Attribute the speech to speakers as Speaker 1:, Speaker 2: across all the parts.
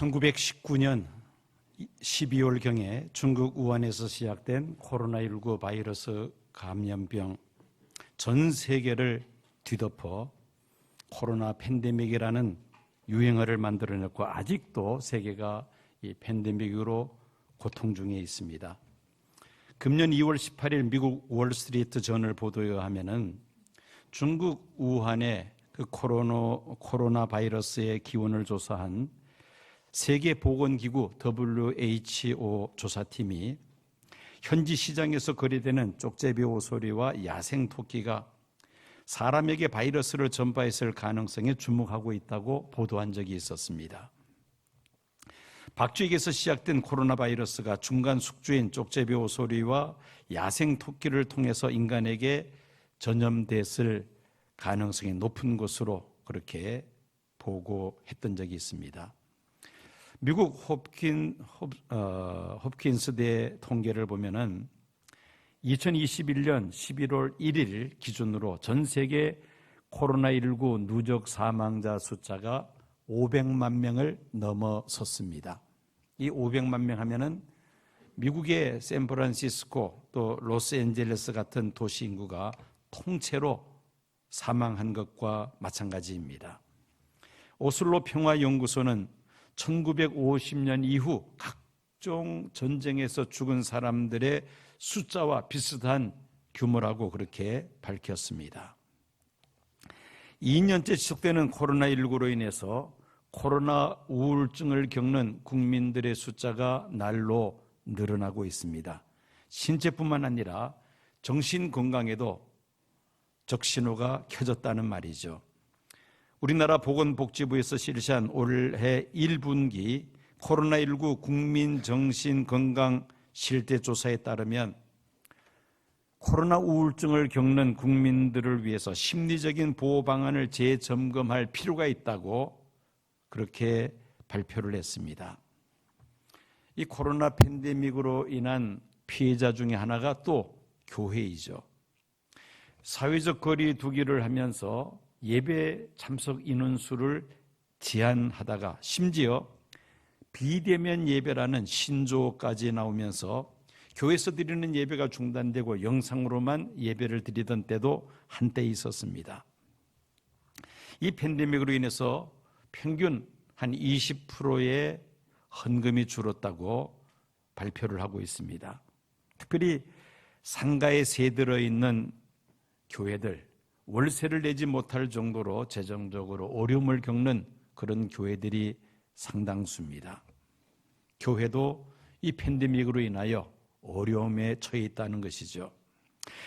Speaker 1: 1919년 12월경에 중국 우한에서 시작된 코로나19 바이러스 감염병 전 세계를 뒤덮어 코로나 팬데믹이라는 유행어를 만들어냈고 아직도 세계가 이 팬데믹으로 고통 중에 있습니다. 금년 2월 18일 미국 월스트리트 저널 보도에 의하면은 중국 우한의 그 코로나, 코로나 바이러스의 기원을 조사한 세계보건기구 WHO 조사팀이 현지 시장에서 거래되는 쪽제비 오소리와 야생 토끼가 사람에게 바이러스를 전파했을 가능성에 주목하고 있다고 보도한 적이 있었습니다. 박쥐에게서 시작된 코로나 바이러스가 중간 숙주인 쪽제비 오소리와 야생 토끼를 통해서 인간에게 전염됐을 가능성이 높은 것으로 그렇게 보고했던 적이 있습니다. 미국 홉킨, 홉, 어, 홉킨스대 통계를 보면은 2021년 11월 1일 기준으로 전 세계 코로나19 누적 사망자 숫자가 500만 명을 넘어섰습니다. 이 500만 명 하면은 미국의 샌프란시스코 또 로스앤젤레스 같은 도시 인구가 통째로 사망한 것과 마찬가지입니다. 오슬로 평화연구소는 1950년 이후 각종 전쟁에서 죽은 사람들의 숫자와 비슷한 규모라고 그렇게 밝혔습니다. 2년째 지속되는 코로나19로 인해서 코로나 우울증을 겪는 국민들의 숫자가 날로 늘어나고 있습니다. 신체뿐만 아니라 정신 건강에도 적신호가 켜졌다는 말이죠. 우리나라 보건복지부에서 실시한 올해 1분기 코로나19 국민정신건강 실태조사에 따르면 코로나 우울증을 겪는 국민들을 위해서 심리적인 보호 방안을 재점검할 필요가 있다고 그렇게 발표를 했습니다. 이 코로나 팬데믹으로 인한 피해자 중에 하나가 또 교회이죠. 사회적 거리 두기를 하면서 예배 참석 인원수를 제한하다가 심지어 비대면 예배라는 신조까지 나오면서 교회에서 드리는 예배가 중단되고 영상으로만 예배를 드리던 때도 한때 있었습니다. 이 팬데믹으로 인해서 평균 한 20%의 헌금이 줄었다고 발표를 하고 있습니다. 특별히 상가에 새 들어 있는 교회들 월세를 내지 못할 정도로 재정적으로 어려움을 겪는 그런 교회들이 상당수입니다. 교회도 이 팬데믹으로 인하여 어려움에 처해 있다는 것이죠.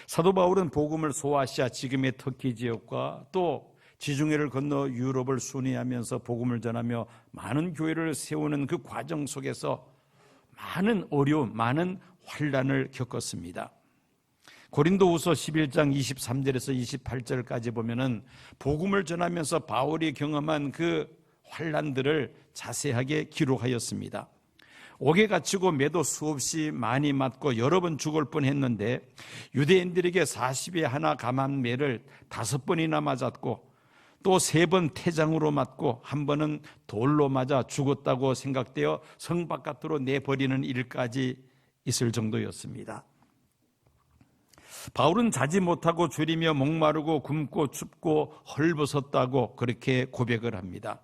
Speaker 1: 사도 바울은 복음을 소아시아 지금의 터키 지역과 또 지중해를 건너 유럽을 순회하면서 복음을 전하며 많은 교회를 세우는 그 과정 속에서 많은 어려움, 많은 환란을 겪었습니다. 고린도후서 11장 23절에서 28절까지 보면은 복음을 전하면서 바울이 경험한 그 환란들을 자세하게 기록하였습니다. 옥에 갇히고 매도 수없이 많이 맞고 여러 번 죽을 뻔했는데 유대인들에게 40에 하나 감한 매를 다섯 번이나 맞았고 또 세 번 태장으로 맞고 한 번은 돌로 맞아 죽었다고 생각되어 성 바깥으로 내버리는 일까지 있을 정도였습니다. 바울은 자지 못하고 줄이며 목마르고 굶고 춥고 헐벗었다고 그렇게 고백을 합니다.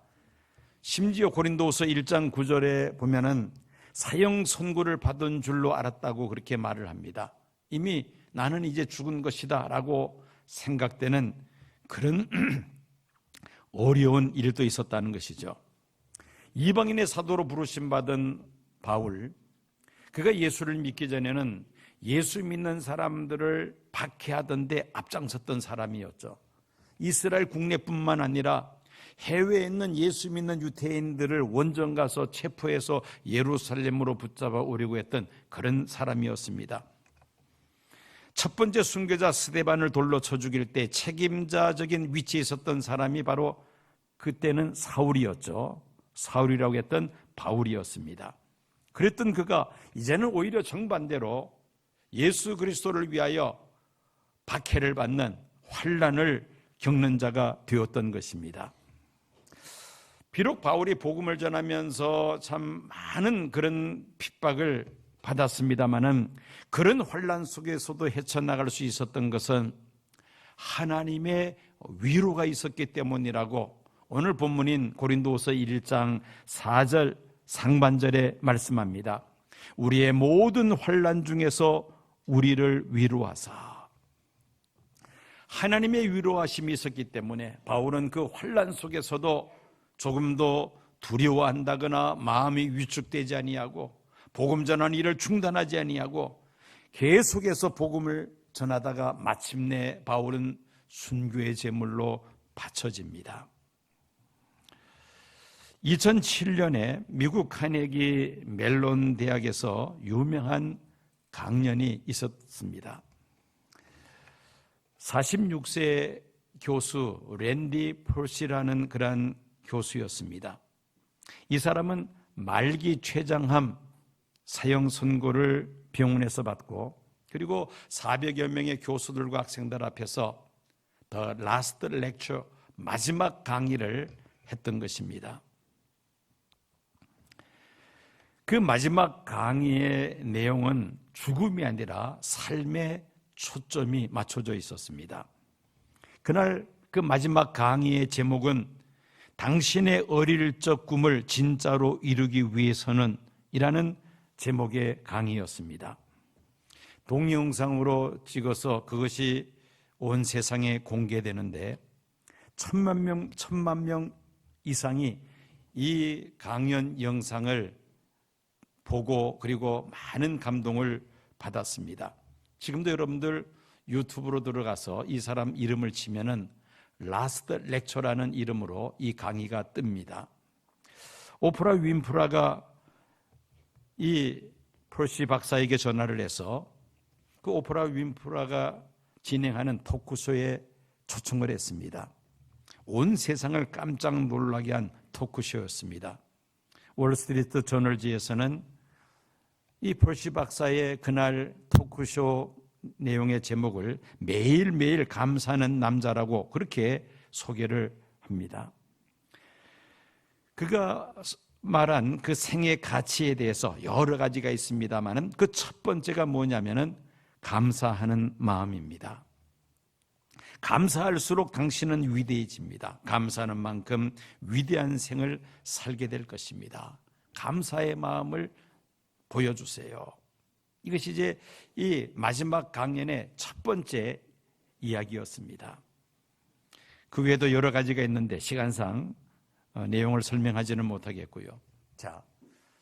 Speaker 1: 심지어 고린도후서 1장 9절에 보면은 사형 선고를 받은 줄로 알았다고 그렇게 말을 합니다. 이미 나는 이제 죽은 것이다라고 생각되는 그런 어려운 일도 있었다는 것이죠. 이방인의 사도로 부르심 받은 바울, 그가 예수를 믿기 전에는 예수 믿는 사람들을 박해하던데 앞장섰던 사람이었죠. 이스라엘 국내뿐만 아니라 해외에 있는 예수 믿는 유태인들을 원정 가서 체포해서 예루살렘으로 붙잡아 오려고 했던 그런 사람이었습니다. 첫 번째 순교자 스데반을 돌로 쳐 죽일 때 책임자적인 위치에 있었던 사람이 바로 그때는 사울이었죠. 사울이라고 했던 바울이었습니다. 그랬던 그가 이제는 오히려 정반대로 예수 그리스도를 위하여 박해를 받는 환란을 겪는 자가 되었던 것입니다. 비록 바울이 복음을 전하면서 참 많은 그런 핍박을 받았습니다마는 그런 혼란 속에서도 헤쳐나갈 수 있었던 것은 하나님의 위로가 있었기 때문이라고 오늘 본문인 고린도서 1장 4절 상반절에 말씀합니다. 우리의 모든 환란 중에서 우리를 위로하사 하나님의 위로하심이 있었기 때문에 바울은 그 환란 속에서도 조금도 두려워한다거나 마음이 위축되지 아니하고 복음 전하는 일을 중단하지 아니하고 계속해서 복음을 전하다가 마침내 바울은 순교의 제물로 바쳐집니다. 2007년에 미국 카네기 멜론 대학에서 유명한 강연이 있었습니다. 46세 교수 랜디 폴시라는 그러한 교수였습니다. 이 사람은 말기 췌장암 사형 선고를 병원에서 받고 그리고 400여 명의 교수들과 학생들 앞에서 더 라스트 렉처 마지막 강의를 했던 것입니다. 그 마지막 강의의 내용은 죽음이 아니라 삶의 초점이 맞춰져 있었습니다. 그날 그 마지막 강의의 제목은 당신의 어릴 적 꿈을 진짜로 이루기 위해서는 이라는 제목의 강의였습니다. 동영상으로 찍어서 그것이 온 세상에 공개되는데 천만 명, 천만 명 이상이 이 강연 영상을 보고 그리고 많은 감동을 받았습니다. 지금도 여러분들 유튜브로 들어가서 이 사람 이름을 치면은 라스트 렉처라는 이름으로 이 강의가 뜹니다. 오프라 윈프라가 이 폴시 박사에게 전화를 해서 그 오프라 윈프라가 진행하는 토크쇼에 초청을 했습니다. 온 세상을 깜짝 놀라게 한 토크쇼였습니다. 월스트리트 저널지에서는 이 폴시 박사의 그날 토크쇼 내용의 제목을 매일매일 감사하는 남자라고 그렇게 소개를 합니다. 그가 말한 그 생의 가치에 대해서 여러 가지가 있습니다만은 그 첫 번째가 뭐냐면은 감사하는 마음입니다. 감사할수록 당신은 위대해집니다. 감사하는 만큼 위대한 생을 살게 될 것입니다. 감사의 마음을 보여주세요. 이것이 이제 이 마지막 강연의 첫 번째 이야기였습니다. 그 외에도 여러 가지가 있는데 시간상 어, 내용을 설명하지는 못하겠고요. 자,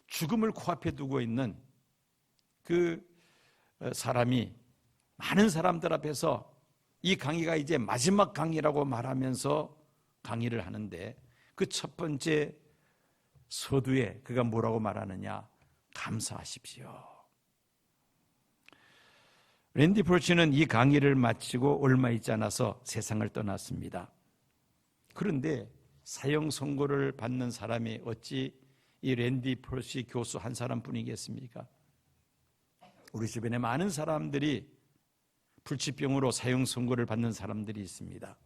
Speaker 1: 죽음을 코앞에 두고 있는 그 어, 사람이 많은 사람들 앞에서 이 강의가 이제 마지막 강의라고 말하면서 강의를 하는데 그 첫 번째 서두에 그가 뭐라고 말하느냐? 감사하십시오. 랜디 프로치는 이 강의를 마치고 얼마 있지 않아서 세상을 떠났습니다. 그런데 사형 선고를 받는 사람이 어찌 이 랜디 프로치 교수 한 사람뿐이겠습니까? 우리 주변에 많은 사람들이 불치병으로 사형 선고를 받는 사람들이 있습니다.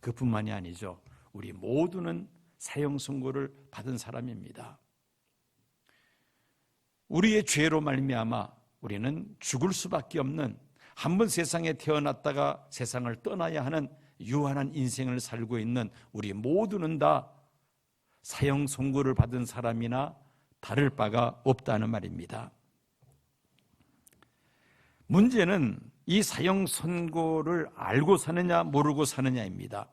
Speaker 1: 그뿐만이 아니죠. 우리 모두는 사형 선고를 받은 사람입니다. 우리의 죄로 말미암아 우리는 죽을 수밖에 없는 한 번 세상에 태어났다가 세상을 떠나야 하는 유한한 인생을 살고 있는 우리 모두는 다 사형 선고를 받은 사람이나 다를 바가 없다는 말입니다. 문제는 이 사형 선고를 알고 사느냐 모르고 사느냐입니다.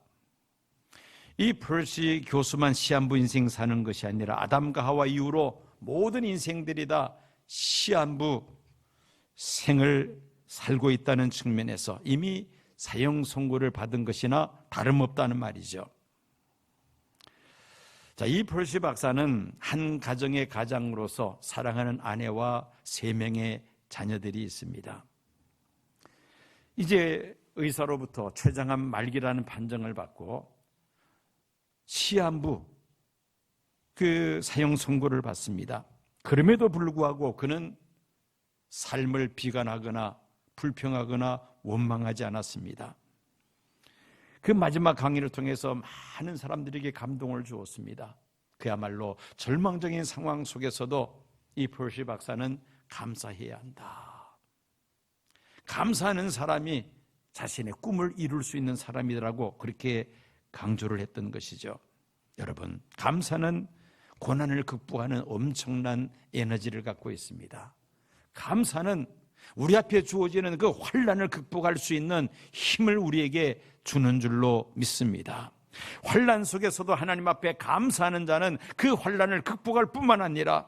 Speaker 1: 이 펄시 교수만 시한부 인생 사는 것이 아니라 아담과 하와 이후로 모든 인생들이 다 시한부 생을 살고 있다는 측면에서 이미 사형 선고를 받은 것이나 다름없다는 말이죠. 자, 이 펄시 박사는 한 가정의 가장으로서 사랑하는 아내와 세 명의 자녀들이 있습니다. 이제 의사로부터 췌장암 말기라는 판정을 받고 시한부 그 사형 선고를 받습니다. 그럼에도 불구하고 그는 삶을 비관하거나 불평하거나 원망하지 않았습니다. 그 마지막 강의를 통해서 많은 사람들에게 감동을 주었습니다. 그야말로 절망적인 상황 속에서도 이 폴시 박사는 감사해야 한다. 감사하는 사람이 자신의 꿈을 이룰 수 있는 사람이라고 그렇게 강조를 했던 것이죠. 여러분, 감사는 고난을 극복하는 엄청난 에너지를 갖고 있습니다. 감사는 우리 앞에 주어지는 그 환란을 극복할 수 있는 힘을 우리에게 주는 줄로 믿습니다. 환란 속에서도 하나님 앞에 감사하는 자는 그 환란을 극복할 뿐만 아니라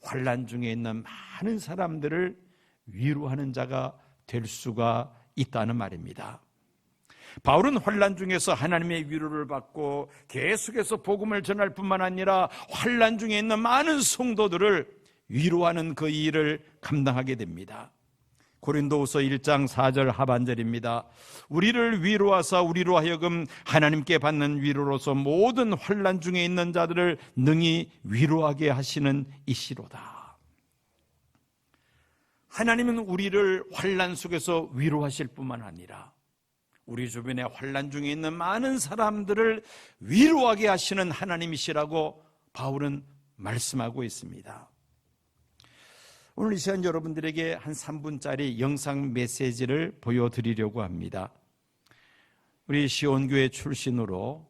Speaker 1: 환란 중에 있는 많은 사람들을 위로하는 자가 될 수가 있다는 말입니다. 바울은 환란 중에서 하나님의 위로를 받고 계속해서 복음을 전할 뿐만 아니라 환란 중에 있는 많은 성도들을 위로하는 그 일을 감당하게 됩니다. 고린도후서 1장 4절 하반절입니다. 우리를 위로하사 우리로 하여금 하나님께 받는 위로로서 모든 환란 중에 있는 자들을 능히 위로하게 하시는 이시로다. 하나님은 우리를 환란 속에서 위로하실 뿐만 아니라 우리 주변에 환란 중에 있는 많은 사람들을 위로하게 하시는 하나님이시라고 바울은 말씀하고 있습니다. 오늘 이 시간 여러분들에게 한 3분짜리 영상 메시지를 보여드리려고 합니다. 우리 시온교회 출신으로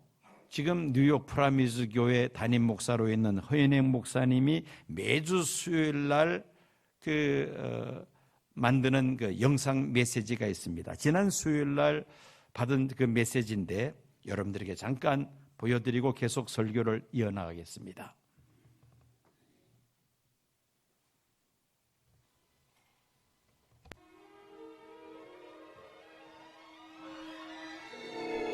Speaker 1: 지금 뉴욕 프라미즈 교회 담임 목사로 있는 허연행 목사님이 매주 수요일 날그 어, 만드는 그 영상 메시지가 있습니다. 지난 수요일 날 받은 그 메시지인데 여러분들에게 잠깐 보여드리고 계속 설교를 이어나가겠습니다.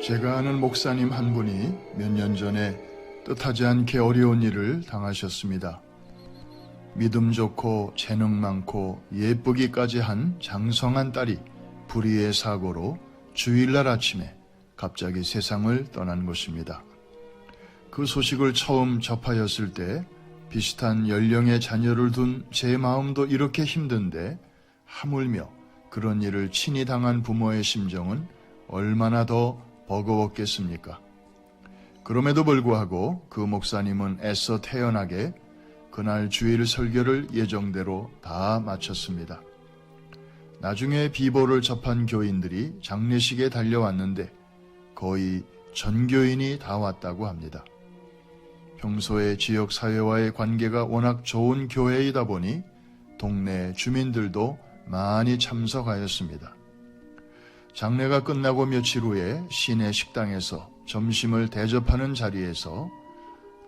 Speaker 2: 제가 아는 목사님 한 분이 몇 년 전에 뜻하지 않게 어려운 일을 당하셨습니다. 믿음 좋고 재능 많고 예쁘기까지 한 장성한 딸이 불의의 사고로 주일날 아침에 갑자기 세상을 떠난 것입니다. 그 소식을 처음 접하였을 때 비슷한 연령의 자녀를 둔 제 마음도 이렇게 힘든데 하물며 그런 일을 친히 당한 부모의 심정은 얼마나 더 버거웠겠습니까? 그럼에도 불구하고 그 목사님은 애써 태연하게 그날 주일 설교를 예정대로 다 마쳤습니다. 나중에 비보를 접한 교인들이 장례식에 달려왔는데 거의 전교인이 다 왔다고 합니다. 평소에 지역 사회와의 관계가 워낙 좋은 교회이다 보니 동네 주민들도 많이 참석하였습니다. 장례가 끝나고 며칠 후에 시내 식당에서 점심을 대접하는 자리에서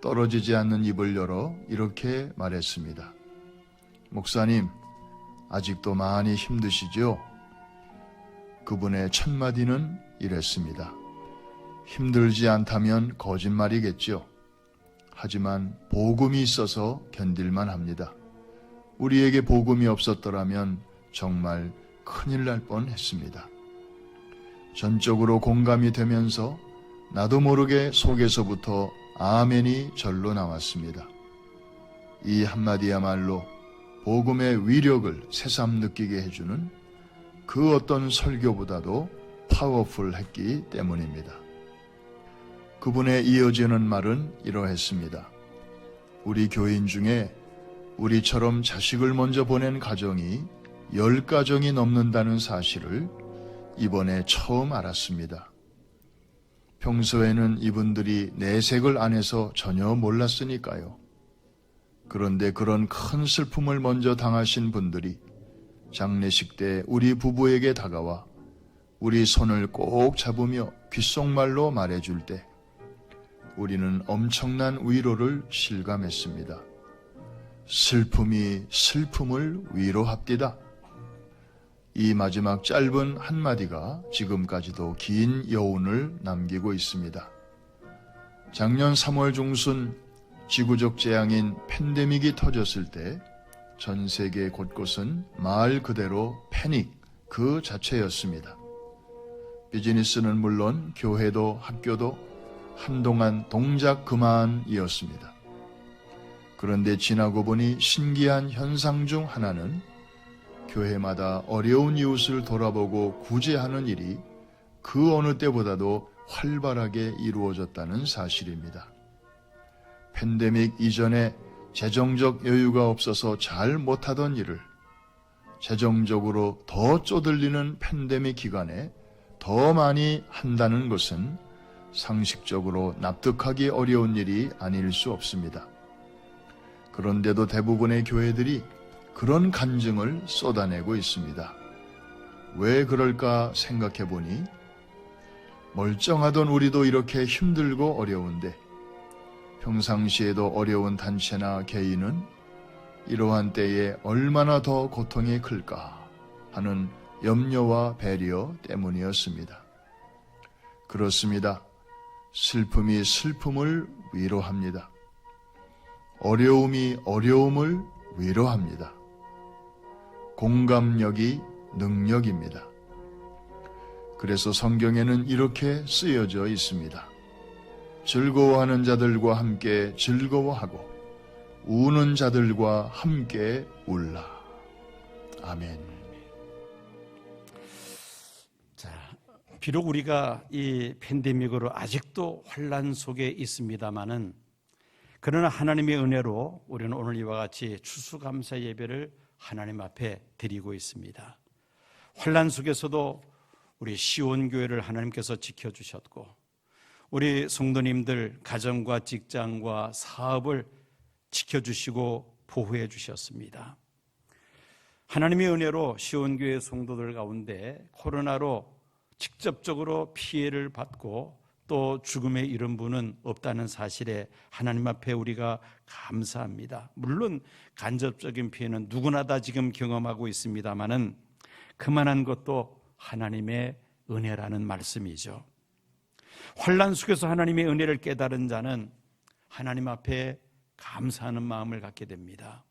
Speaker 2: 떨어지지 않는 입을 열어 이렇게 말했습니다. 목사님, 아직도 많이 힘드시죠? 그분의 첫 마디는 이랬습니다. 힘들지 않다면 거짓말이겠죠. 하지만 복음이 있어서 견딜만 합니다. 우리에게 복음이 없었더라면 정말 큰일 날 뻔 했습니다. 전적으로 공감이 되면서 나도 모르게 속에서부터 아멘이 절로 나왔습니다. 이 한마디야말로 복음의 위력을 새삼 느끼게 해주는 그 어떤 설교보다도 파워풀했기 때문입니다. 그분의 이어지는 말은 이러했습니다. 우리 교인 중에 우리처럼 자식을 먼저 보낸 가정이 열 가정이 넘는다는 사실을 이번에 처음 알았습니다. 평소에는 이분들이 내색을 안 해서 전혀 몰랐으니까요. 그런데 그런 큰 슬픔을 먼저 당하신 분들이 장례식 때 우리 부부에게 다가와 우리 손을 꼭 잡으며 귓속말로 말해줄 때 우리는 엄청난 위로를 실감했습니다. 슬픔이 슬픔을 위로합디다. 이 마지막 짧은 한마디가 지금까지도 긴 여운을 남기고 있습니다. 작년 3월 중순 지구적 재앙인 팬데믹이 터졌을 때 전 세계 곳곳은 말 그대로 패닉 그 자체였습니다. 비즈니스는 물론 교회도 학교도 한동안 동작 그만이었습니다. 그런데 지나고 보니 신기한 현상 중 하나는 교회마다 어려운 이웃을 돌아보고 구제하는 일이 그 어느 때보다도 활발하게 이루어졌다는 사실입니다. 팬데믹 이전에 재정적 여유가 없어서 잘 못하던 일을 재정적으로 더 쪼들리는 팬데믹 기간에 더 많이 한다는 것은 상식적으로 납득하기 어려운 일이 아닐 수 없습니다. 그런데도 대부분의 교회들이 그런 간증을 쏟아내고 있습니다. 왜 그럴까 생각해 보니 멀쩡하던 우리도 이렇게 힘들고 어려운데 평상시에도 어려운 단체나 개인은 이러한 때에 얼마나 더 고통이 클까 하는 염려와 배려 때문이었습니다. 그렇습니다. 슬픔이 슬픔을 위로합니다. 어려움이 어려움을 위로합니다. 공감력이 능력입니다. 그래서 성경에는 이렇게 쓰여져 있습니다. 즐거워하는 자들과 함께 즐거워하고 우는 자들과 함께 울라. 아멘.
Speaker 1: 자, 비록 우리가 이 팬데믹으로 아직도 환란 속에 있습니다마는 그러나 하나님의 은혜로 우리는 오늘 이와 같이 추수감사 예배를 하나님 앞에 드리고 있습니다. 환란 속에서도 우리 시온 교회를 하나님께서 지켜 주셨고 우리 성도님들 가정과 직장과 사업을 지켜 주시고 보호해 주셨습니다. 하나님의 은혜로 시온 교회 성도들 가운데 코로나로 직접적으로 피해를 받고 또 죽음에 이른 분은 없다는 사실에 하나님 앞에 우리가 감사합니다. 물론 간접적인 피해는 누구나 다 지금 경험하고 있습니다만은 그만한 것도 하나님의 은혜라는 말씀이죠. 환란 속에서 하나님의 은혜를 깨달은 자는 하나님 앞에 감사하는 마음을 갖게 됩니다.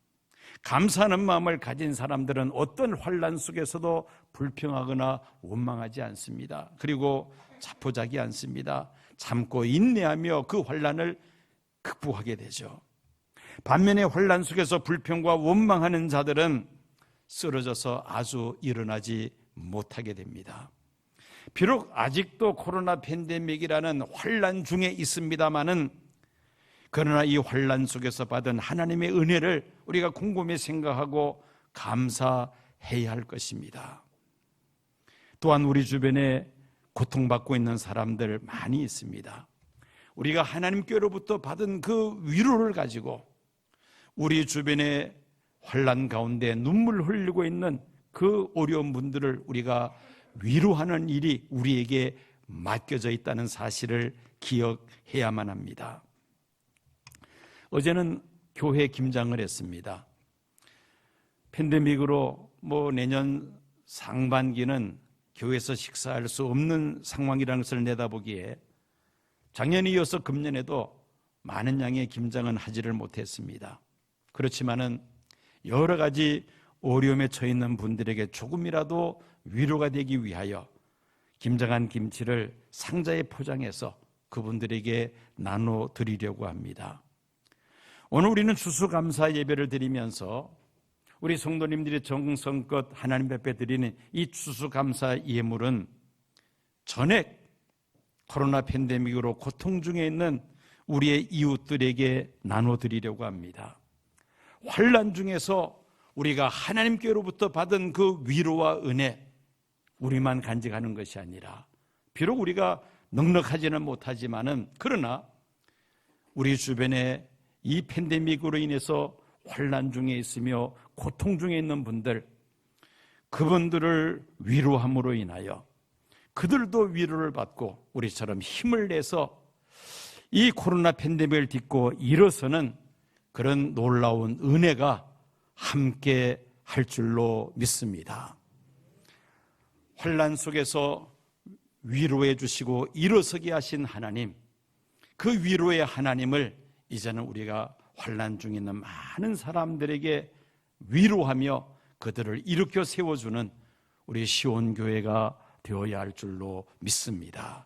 Speaker 1: 감사하는 마음을 가진 사람들은 어떤 환란 속에서도 불평하거나 원망하지 않습니다. 그리고 자포자기 않습니다. 참고 인내하며 그 환란을 극복하게 되죠. 반면에 환란 속에서 불평과 원망하는 자들은 쓰러져서 아주 일어나지 못하게 됩니다. 비록 아직도 코로나 팬데믹이라는 환란 중에 있습니다마는 그러나 이 환란 속에서 받은 하나님의 은혜를 우리가 곰곰이 생각하고 감사해야 할 것입니다. 또한 우리 주변에 고통받고 있는 사람들 많이 있습니다. 우리가 하나님께로부터 받은 그 위로를 가지고 우리 주변에 환란 가운데 눈물 흘리고 있는 그 어려운 분들을 우리가 위로하는 일이 우리에게 맡겨져 있다는 사실을 기억해야만 합니다. 어제는 교회 김장을 했습니다. 팬데믹으로 뭐 내년 상반기는 교회에서 식사할 수 없는 상황이라는 것을 내다보기에 작년에 이어서 금년에도 많은 양의 김장은 하지를 못했습니다. 그렇지만은 여러 가지 어려움에 처해 있는 분들에게 조금이라도 위로가 되기 위하여 김장한 김치를 상자에 포장해서 그분들에게 나눠 드리려고 합니다. 오늘 우리는 추수감사 예배를 드리면서 우리 성도님들이 정성껏 하나님 앞에 드리는 이 추수감사 예물은 전액 코로나 팬데믹으로 고통 중에 있는 우리의 이웃들에게 나눠 드리려고 합니다. 환란 중에서 우리가 하나님께로부터 받은 그 위로와 은혜 우리만 간직하는 것이 아니라 비록 우리가 넉넉하지는 못하지만은 그러나 우리 주변에 이 팬데믹으로 인해서 환란 중에 있으며 고통 중에 있는 분들 그분들을 위로함으로 인하여 그들도 위로를 받고 우리처럼 힘을 내서 이 코로나 팬데믹을 딛고 일어서는 그런 놀라운 은혜가 함께 할 줄로 믿습니다. 환란 속에서 위로해 주시고 일어서게 하신 하나님, 그 위로의 하나님을 이제는 우리가 환란 중에 있는 많은 사람들에게 위로하며 그들을 일으켜 세워주는 우리 시온 교회가 되어야 할 줄로 믿습니다.